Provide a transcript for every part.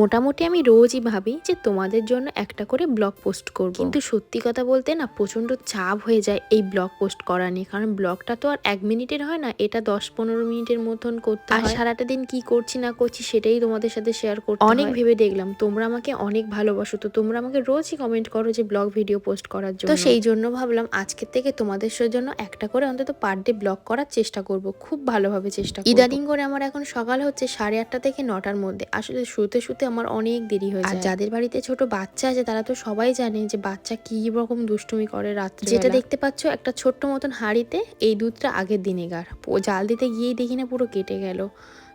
মোটামুটি আমি রোজই ভাবি যে তোমাদের জন্য একটা করে ব্লগ পোস্ট করব। কিন্তু সত্যি কথা বলতে না প্রচণ্ড চাপ হয়ে যায় এই ব্লগ পোস্ট করা নিয়ে। কারণ ব্লগটা তো আর এক মিনিটের হয় না এটা দশ পনেরো মিনিটের মতন করতে আর সারাটা দিন কি করছি না করছি সেটাই তোমাদের সাথে শেয়ার করতে অনেক ভেবে দেখলাম তোমরা আমাকে অনেক ভালোবাসো। তো তোমরা আমাকে রোজই কমেন্ট করো যে ব্লগ ভিডিও পোস্ট করার জন্য। তো সেই জন্য ভাবলাম আজকের থেকে তোমাদের জন্য একটা করে অন্তত পার ডে ব্লগ করার চেষ্টা করব। খুব ভালোভাবে চেষ্টা ইদানিং করে আমার এখন সকাল হচ্ছে সাড়ে আটটা থেকে নটার মধ্যে। আসলে শুতে শুতে আমার অনেক দেরি হয়ে যায়। যাদের বাড়িতে ছোট বাচ্চা আছে তারা তো সবাই জানে যে বাচ্চা কি রকম দুষ্টুমি করে রাত্রে যেটা দেখতে পাচ্ছ একটা ছোট্ট মতন হাঁড়িতে এই দুধটা আগের দিনে গার জাল দিতে গিয়েই দেখি না পুরো কেটে গেল।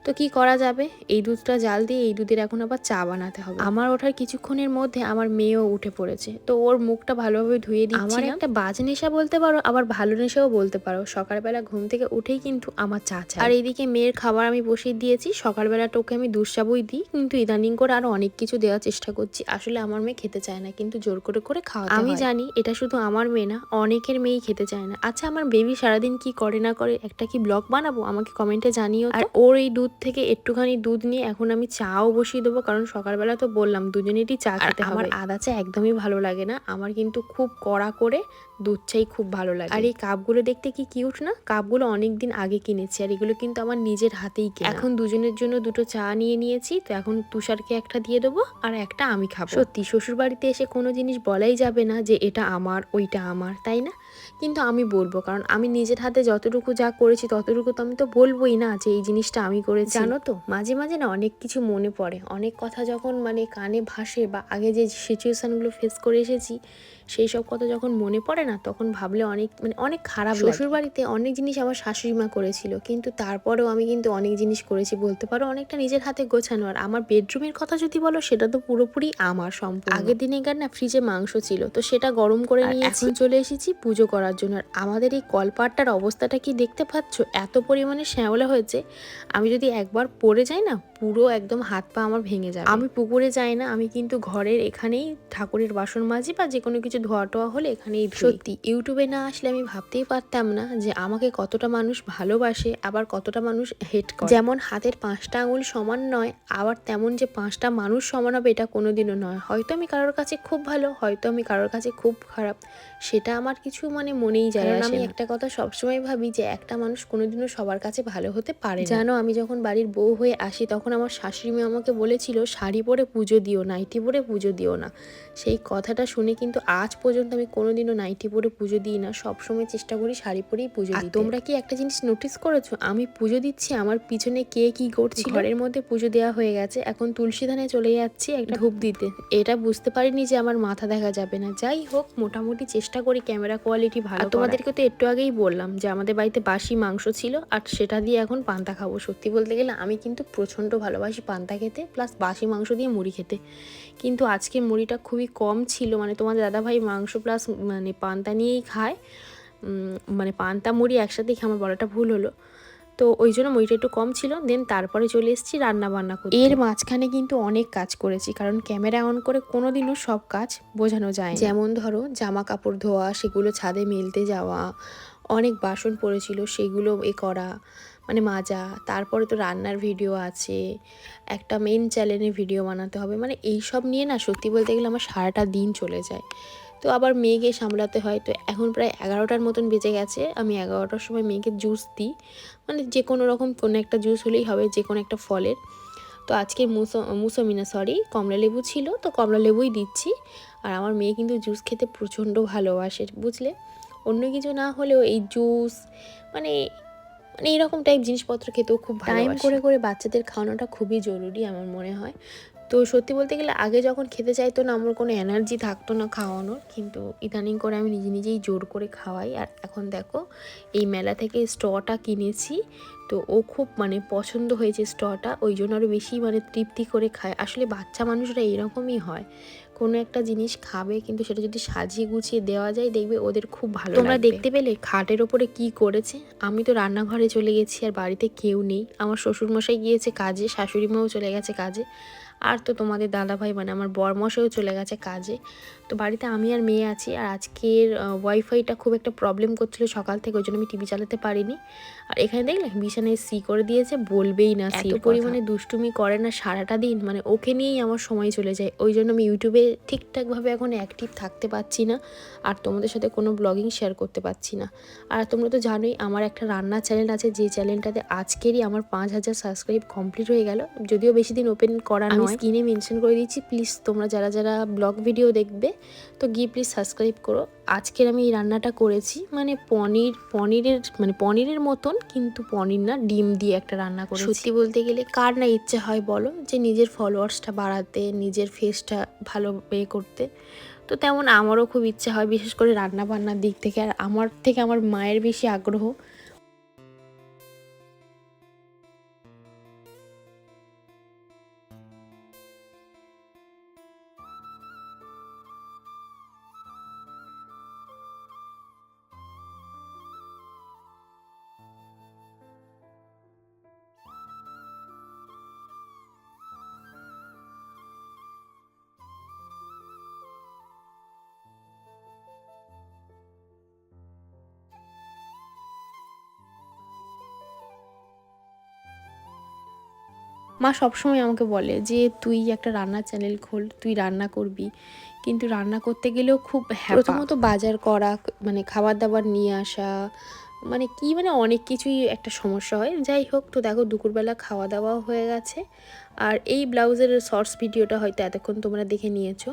তো কি করা যাবে? এই দুধটা জাল দিয়ে এই দুধের এখন আবার চা বানাতে হবে। আমার ওঠার কিছুক্ষণের মধ্যে আমার মেয়েও উঠে পড়েছে। তো ওর মুখটা ভালোভাবে ধুয়ে দিই আমার একটা বাজ নেশা বলতে পারো আবার ভালো নেশাও বলতে পারো। সকালবেলা ঘুম থেকে উঠেই কিন্তু আমার চা চাই। আর এইদিকে মেয়ের খাবার আমি বসিয়ে দিয়েছি। সকালবেলা ওকে আমি দুঃসাবই দিই কিন্তু ইদানিং করে আরও অনেক কিছু দেওয়ার চেষ্টা করছি। আসলে আমার মেয়ে খেতে চায় না কিন্তু জোর করে করে খাওয়া আমি জানি এটা শুধু আমার মেয়ে না অনেকের মেয়েই খেতে চায় না। আচ্ছা আমার বেবি সারাদিন কি করে না করে একটা কি ব্লগ বানাবো? আমাকে কমেন্টে জানিও আর ওর এই দুধ থেকে একটুখানি দুধ নিয়ে এখন আমি চাও বসিয়ে দেবো কারণ সকালবেলা তো বললাম দুজনেরই চা খেতে আমার আদা চা একদমই ভালো লাগে না। আমার কিন্তু খুব কড়া করে দুধ চাই খুব ভালো লাগে। আর এই কাপগুলো দেখতে কি কিউট না? কাপগুলো অনেক দিন আগে কিনেছি আর এগুলো কিন্তু আমার নিজের হাতেই কেনা। এখন দুজনের জন্য দুটো চা নিয়ে নিয়েছি তো এখন তুষারকে একটা দিয়ে দেবো আর একটা আমি খাব। সত্যি শ্বশুর বাড়িতে এসে কোনো জিনিস বলাই যাবে না যে এটা আমার ওইটা আমার তাই না? কিন্তু আমি বলব কারণ আমি নিজের হাতে যতটুকু যা করেছি ততটুকু তো আমি তো বলবোই না যে এই জিনিসটা আমি করেছি। জানো তো মাঝে মাঝে না অনেক কিছু মনে পড়ে। অনেক কথা যখন মানে কানে ভাসে বা আগে যে সিচুয়েশানগুলো ফেস করে এসেছি সেই সব কথা যখন মনে পড়ে না তখন ভাবলে অনেক মানে অনেক খারাপ শ্বশুর বাড়িতে অনেক জিনিস আমার শাশুড়ি মা করেছিল কিন্তু তারপরেও আমি কিন্তু অনেক জিনিস করেছি বলতে পারো অনেকটা নিজের হাতে গোছানো। আর আমার বেডরুমের কথা যদি বলো সেটা তো পুরোপুরি আমার সম্পূর্ণ। আগের দিনে না ফ্রিজে মাংস ছিল তো সেটা গরম করে নিয়ে এখন চলে এসেছি পুজো করার জন্য। আর আমাদের এই কলপাটটার অবস্থাটা কি দেখতে পাচ্ছ? এত পরিমাণে শ্যাওলা হয়েছে। আমি যদি একবার পড়ে যাই না পুরো একদম হাত পা আমার ভেঙে যায় আমি পুকুরে যাই না আমি কিন্তু ঘরের এখানেই ঠাকুরের বাসন মাজি বা যে কোনো কিছু ধোয়া টোয়া হলে এখানেই সত্যি। ইউটিউবে না আসলে আমি ভাবতেই পারতাম না যে আমাকে কতটা মানুষ ভালোবাসে আবার কতটা মানুষ হেট করে। যেমন হাতের পাঁচটা আঙুল সমান নয় আবার তেমন যে পাঁচটা মানুষ সমান হবে এটা কোনোদিনও নয়। হয়তো আমি কারোর কাছে খুব ভালো হয়তো আমি কারোর কাছে খুব খারাপ সেটা আমার কিছু মানে মনেই যায় না আমি একটা কথা সবসময় ভাবি যে একটা মানুষ কোনোদিনও সবার কাছে ভালো হতে পারে জানো আমি যখন বাড়ির বউ হয়ে আসি তখন আমার শাশুড়ি মেয়ে আমাকে বলেছিল শাড়ি পরে পুজো দিও নাইটি পরে পুজো দিও না। সেই কথাটা শুনে কিন্তু আজ পর্যন্ত আমি কোনোদিনও নাইটি পরে পুজো দিই না। সবসময় চেষ্টা করি শাড়ি পরেই পুজো দিই তোমরা কি একটা জিনিস নোটিস করেছ? আমি পুজো দিচ্ছি আমার পিছনে কে কি করছি? ঘরের মধ্যে পুজো দেওয়া হয়ে গেছে। এখন তুলসী ধানে চলে যাচ্ছি একটা ধূপ দিতে। এটা বুঝতে পারিনি যে আমার মাথা দেখা যাবে না। যাই হোক মোটামুটি চেষ্টা করি ক্যামেরা কোয়ালিটি ভালো আর তোমাদেরকে তো একটু আগেই বললাম যে আমাদের বাড়িতে বাসি মাংস ছিল আর সেটা দিয়ে এখন পান্তা খাব। সত্যি বলতে গেলে আমি কিন্তু প্রচণ্ড ভালোবাসি পান্তা খেতে প্লাস বাসি মাংস দিয়ে মুড়ি খেতে। কিন্তু আজকে মুড়িটা খুবই কম ছিল মানে তোমাদের দাদাভাই মাংস প্লাস মানে পান্তা নিয়েই খায়। মানে পান্তা মুড়ি একসাথেই খেয়ে আমার বলাটা ভুল হলো। তো ওই জন্য মুড়িটা একটু কম ছিল। দেন তারপরে চলে এসেছি রান্না বান্না করতে। এর মাঝখানে কিন্তু অনেক কাজ করেছি কারণ ক্যামেরা অন করে কোনোদিনও সব কাজ বোঝানো যায় যেমন ধরো জামা কাপড় ধোয়া সেগুলো ছাদে মেলতে যাওয়া অনেক বাসন পড়েছিল সেগুলো এ করা মানে মাজা তারপরে তো রান্নার ভিডিও আছে একটা মেন চ্যানেলের ভিডিও বানাতে হবে মানে এই সব নিয়ে না সত্যি বলতে গেলে আমার সারাটা দিন চলে যায়। তো আবার মেয়েকে সামলাতে হয়। তো এখন প্রায় এগারোটার মতন বেজে গেছে। আমি এগারোটার সময় মেয়েকে জুস দিই। মানে যে কোনো রকম কোনো একটা জুস হলেই হবে যে কোনো একটা ফলের। তো আজকে মুসো মুসমিনা সরি কমলা লেবু ছিল। তো কমলা লেবুই দিচ্ছি। আর আমার মেয়ে কিন্তু জুস খেতে প্রচণ্ড ভালোবাসে বুঝলে? অন্য কিছু না হলেও এই জুস মানে মানে এইরকম টাইপ জিনিসপত্র খেতেও খুব টাইম করে করে বাচ্চাদের খাওয়ানোটা খুবই জরুরি আমার মনে হয়। তো সত্যি বলতে গেলে আগে যখন খেতে চাইতো না আমার কোনো এনার্জি থাকতো না খাওয়ানোর। কিন্তু ইদানিং করে আমি নিজে নিজেই জোর করে খাওয়াই। আর এখন দেখো এই মেলা থেকে স্টটা কিনেছি। তো ও খুব মানে পছন্দ হয়েছে স্টটা। ওই জন্য আরও বেশি মানে তৃপ্তি করে খায়। আসলে বাচ্চা মানুষরা এরকমই হয়। কোনো একটা জিনিস খাবে কিন্তু সেটা যদি সাজিয়ে গুছিয়ে দেওয়া যায় দেখবে ওদের খুব ভালো তোমরা দেখতে পেলে খাটের ওপরে কি করেছে? আমি তো রান্নাঘরে চলে গেছি আর বাড়িতে কেউ নেই। আমার শ্বশুরমশাই গিয়েছে কাজে শাশুড়ি মাও চলে গেছে কাজে। আর তো তোমাদের দাদাভাই মানে আমার বরমশাইও চলে গেছে কাজে। তো বাড়িতে আমি আর মেয়ে আছি আর আজকের ওয়াইফাইটা খুব একটা প্রবলেম করছিল সকাল থেকে ওই জন্য আমি টিভি চালাতে পারিনি। আর এখানে দেখলে বিছানায় সি করে দিয়েছে বলবেই না সি পরিমাণে দুষ্টুমি করে না সারাটা দিন মানে ওকে নিয়েই আমার সময় চলে যায়। ওই জন্য আমি ইউটিউবে ঠিকঠাকভাবে এখন অ্যাক্টিভ থাকতে পারছি না আর তোমাদের সাথে কোনো ব্লগিং শেয়ার করতে পারছি না। আর তোমরা তো জানোই আমার একটা রান্নার চ্যানেল আছে যে চ্যানেলটাতে আজকেরই আমার পাঁচ হাজার সাবস্ক্রাইব কমপ্লিট হয়ে গেল। যদিও বেশি দিন ওপেন করা নয়। স্ক্রিনে মেনশন করে দিচ্ছি প্লিজ তোমরা যারা যারা ব্লগ ভিডিও দেখবে তো গিয়ে প্লিজ সাবস্ক্রাইব করো। আজকের আমি এই রান্নাটা করেছি মানে পনির, পনিরের মানে পনিরের মতন, কিন্তু পনির না, ডিম দিয়ে একটা রান্না করে সত্যি বলতে গেলে কার না ইচ্ছে হয় বলো? যে নিজের ফলোয়ার্সটা বাড়াতে, নিজের ফেসটা ভালো এ করতে। তো তেমন আমারও খুব ইচ্ছা হয়, বিশেষ করে রান্না বান্নার দিক থেকে। আর আমার থেকে আমার মায়ের বেশি আগ্রহ। মা সবসময় আমাকে বলে যে, তুই একটা রান্নার চ্যানেল খোল, তুই রান্না করবি। কিন্তু রান্না করতে গেলেও খুব প্রথমত বাজার করা মানে খাবার দাবার নিয়ে আসা মানে কি মানে অনেক কিছুই একটা সমস্যা হয়। যাই হোক, তো দেখো দুপুরবেলা খাওয়া দাওয়াও হয়ে গেছে। আর এই ব্লাউজের শর্টস ভিডিওটা হয়তো এতক্ষণ তোমরা দেখে নিয়েছো।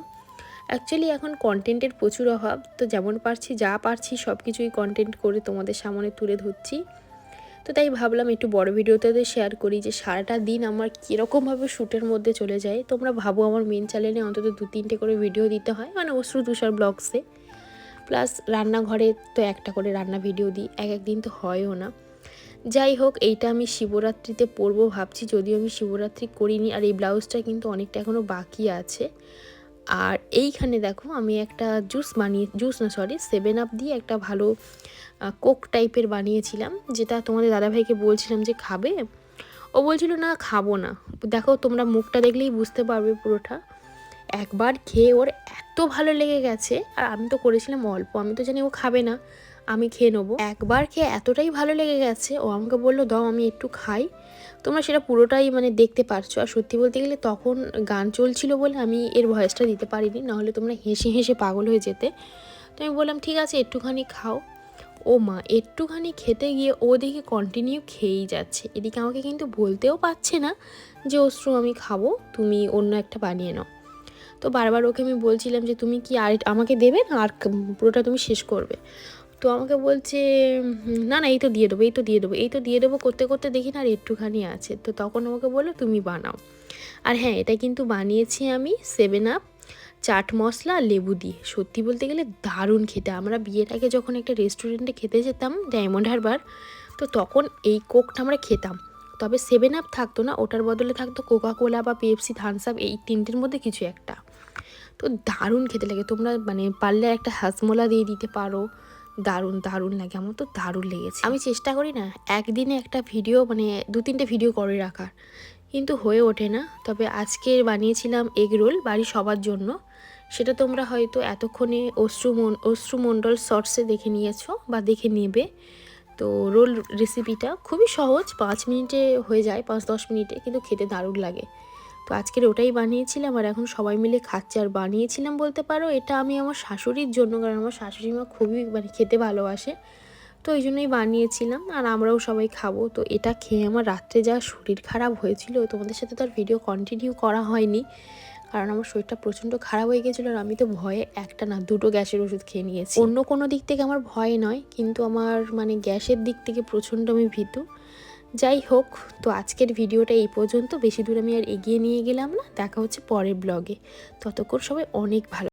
অ্যাকচুয়ালি এখন কন্টেন্টের প্রচুর অভাব। তো যেমন পারছি, যা পারছি সব কিছুই কন্টেন্ট করে তোমাদের সামনে তুলে ধরছি। তো তাই ভাবলাম একটু বড় ভিডিওতে শেয়ার করি যে সারাটা দিন আমার কীরকমভাবে শ্যুটের মধ্যে চলে যায়। তোমরা ভাবো আমার মেন চ্যানেলে অন্তত দু, তিনটে করে ভিডিও দিতে হয় মানে অশ্রু তুষার ব্লগসে প্লাস রান্নাঘরে তো একটা করে রান্না ভিডিও দিই, এক একদিন তো হয়ও না। যাই হোক, এইটা আমি শিবরাত্রিতে পরবো ভাবছি, যদিও আমি শিবরাত্রি করিনি, আর এই ব্লাউজটা কিন্তু অনেকটা এখনও বাকি আছে। আর এইখানে দেখো, আমি একটা জুস বানিয়ে জুস না সরি সেভেন আপ দিয়ে একটা ভালো কোক টাইপের বানিয়েছিলাম, যেটা তোমাদের দাদাভাইকে বলছিলাম যে খাবে। ও বলছিল, না, খাব না। দেখো, তোমরা মুখটা দেখলেই বুঝতে পারবে পুরোটা। একবার খেয়ে ওর এত ভালো লেগে গেছে, আর আমি তো করেছিলাম অল্প, আমি তো জানি ও খাবে না, আমি খেয়ে নেব। একবার খেয়ে এতটাই ভালো লেগে গেছে, ও আমাকে বলল, দাও, আমি একটু খাই। তোমরা সেটা পুরোটাই মানে দেখতে পারছ, আর সত্যি বলতে গেলে তখন গান চলছিল বলে আমি এর ভয়েসটা দিতে পারিনি, নাহলে তোমরা হেসে হেসে পাগল হয়ে যেতে। তো আমি বললাম, ঠিক আছে, একটুখানি খাও। ও মা একটুখানি খেতে গিয়ে ও দেখে কন্টিনিউ খেয়েই যাচ্ছে। এদিকে আমাকে কিন্তু বলতেও পারছে না যে, অশ্রু, আমি খাব, তুমি অন্য একটা বানিয়ে নাও। তো বারবার ওকে আমি বলছিলাম যে, তুমি কি আর আমাকে দেবে না? আর পুরোটা তুমি শেষ করবে? তো আমাকে বলছে না না, এই তো দিয়ে দেবো, এই তো দিয়ে দেবো, এই তো দিয়ে দেবো, করতে করতে দেখি না আর একটুখানি আছে। তো তখন আমাকে বলল, তুমি বানাও। আর হ্যাঁ এটা কিন্তু বানিয়েছি আমি সেভেন আপ চাট মশলা লেবু দিয়ে। সত্যি বলতে গেলে দারুণ খেতে। আমরা বিয়ের আগে যখন একটা রেস্টুরেন্টে খেতে যেতাম ডায়মন্ড হারবার তো তখন এই কোকটা আমরা খেতাম। তবে সেভেন আপ থাকতো না, ওটার বদলে থাকতো কোকা কোলা বা পেপসি থামস আপ এই তিনটের মধ্যে কিছু একটা। তো দারুণ খেতে লাগে। তোমরা মানে পারলে একটা হাসমোলা দিয়ে দিতে পারো। দারুণ দারুণ লাগে। আমার তো দারুণ লেগেছে। আমি চেষ্টা করি না, একদিনে একটা ভিডিও মানে দু তিনটে ভিডিও করে রাখার। কিন্তু হয়ে ওঠে না। তবে আজকে বানিয়েছিলাম এগ রোল সবার জন্য। সেটা তোমরা হয়তো এতক্ষণে অশ্রুমন অশ্রুমণ্ডল শর্টসে দেখে নিয়েছো বা দেখে নেবে। তো রোল রেসিপিটা খুবই সহজ, পাঁচ মিনিটে হয়ে যায়, পাঁচ দশ মিনিটে, কিন্তু খেতে দারুণ লাগে। তো আজকের ওটাই বানিয়েছিলাম আর এখন সবাই মিলে খাচ্ছে আর বানিয়েছিলাম বলতে পারো, এটা আমি আমার শাশুড়ির জন্য, কারণ আমার শাশুড়ি মা খুবই মানে খেতে ভালোবাসে। তো এই জন্যই বানিয়েছিলাম আর আমরাও সবাই খাব। তো এটা খেয়ে আমার রাত্রে যা শরীর খারাপ হয়েছিল, তোমাদের সাথে তো আর ভিডিও কন্টিনিউ করা হয়নি। কারণ আমার শরীরটা প্রচণ্ড খারাপ হয়ে গেছিল আর আমি তো ভয়ে একটা না, দুটো গ্যাসের ওষুধ খেয়ে নিয়েছি। অন্য কোনো দিক থেকে আমার ভয় নয়, কিন্তু আমার মানে গ্যাসের দিক থেকে প্রচণ্ড আমি ভীতু। যাই হোক, তো আজকের ভিডিওটা এই পর্যন্ত। বেশি দূর আমি আর এগিয়ে নিয়ে গেলাম না। দেখা হচ্ছে পরের ব্লগে। ততক্ষণ সবাই অনেক ভালো